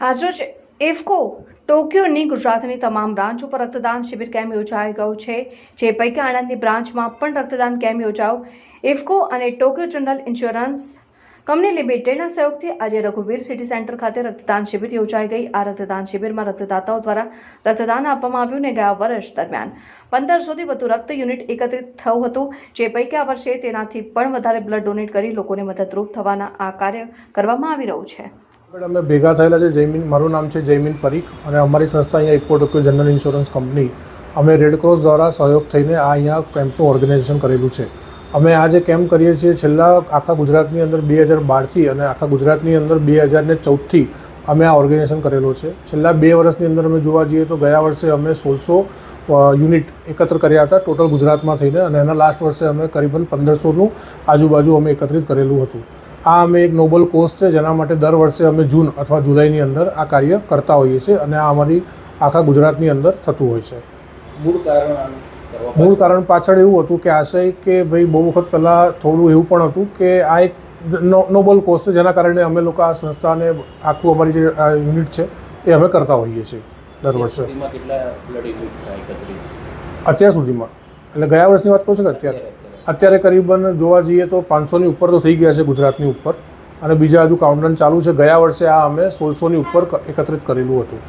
આજરોજ ઇફકો ટોક્યોની ગુજરાતની તમામ બ્રાન્ચ ઉપર રક્તદાન શિબિર કેમ્પ યોજાઈ ગયો છે? જે પૈકી આણંદની બ્રાન્ચમાં પણ રક્તદાન કેમ્પ યોજાયો? ઇફકો અને ટોક્યો જનરલ ઇન્સ્યોરન્સ કંપની લિમિટેડના સહયોગથી આજે રઘુવીર સિટી સેન્ટર ખાતે રક્તદાન શિબિર યોજાઈ ગઈ. આ રક્તદાન શિબિરમાં રક્તદાતાઓ દ્વારા રક્તદાન આપવામાં આવ્યું ને ગયા વર્ષ દરમિયાન પંદરસોથી વધુ રક્ત યુનિટ એકત્રિત થયું હતું. જે પૈકી આ વર્ષે તેનાથી પણ વધારે બ્લડ ડોનેટ કરી લોકોને મદદરૂપ થવાના આ કાર્ય કરવામાં આવી રહ્યું છે. અમે ભેગા થયેલા છે જયમીન મારું નામ છે જયમીન પરીખ અને અમારી સંસ્થા અહીંયા ઇપો ટોક્યો જનરલ ઇન્સ્યોરન્સ કંપની. અમે રેડક્રોસ દ્વારા સહયોગ થઈને આ અહીંયા કેમ્પનું ઓર્ગેનાઇઝેશન કરેલું છે. અમે આ જે કેમ્પ કરીએ છીએ, છેલ્લા આખા ગુજરાતની અંદર બે હજાર બારથી અને આખા ગુજરાતની અંદર બે હજાર ને ચૌદથી અમે આ ઓર્ગેનાઇઝેશન કરેલો છે. છેલ્લા બે વર્ષની અંદર અમે જોવા જઈએ તો ગયા વર્ષે અમે સોળસો યુનિટ એકત્ર કર્યા હતા ટોટલ ગુજરાતમાં થઈને અને એના લાસ્ટ વર્ષે અમે કરીબન પંદરસોનું આજુબાજુ અમે એકત્રિત કરેલું હતું. આ અમે એક નોબલ કોર્સ છે જેના માટે દર વર્ષે અમે જૂન અથવા જુલાઈની અંદર આ કાર્ય કરતા હોઈએ છીએ અને આ અમારી આખા ગુજરાતની અંદર થતું હોય છે. મૂળ કારણ મૂળ કારણ પાછળ એવું હતું કે આશય કે ભાઈ બહુ વખત પહેલાં થોડું એવું પણ હતું કે આ એક નોબલ કોર્સ છે જેના કારણે અમે લોકો આ સંસ્થાને આખું અમારી જે આ યુનિટ છે એ અમે કરતા હોઈએ છીએ દર વર્ષે. અત્યાર સુધીમાં. એટલે ગયા વર્ષની વાત કહું છું કે અત્યારે. અત્યારે કરીબન જોવા જઈએ તો પાંચસોની ઉપર તો થઈ ગયા છે ગુજરાતની ઉપર. અને બીજા હજુ કાઉન્ટડાઉન ચાલુ છે. ગયા વર્ષે આ અમે સોળસોની ઉપર એકત્રિત કરેલું હતું.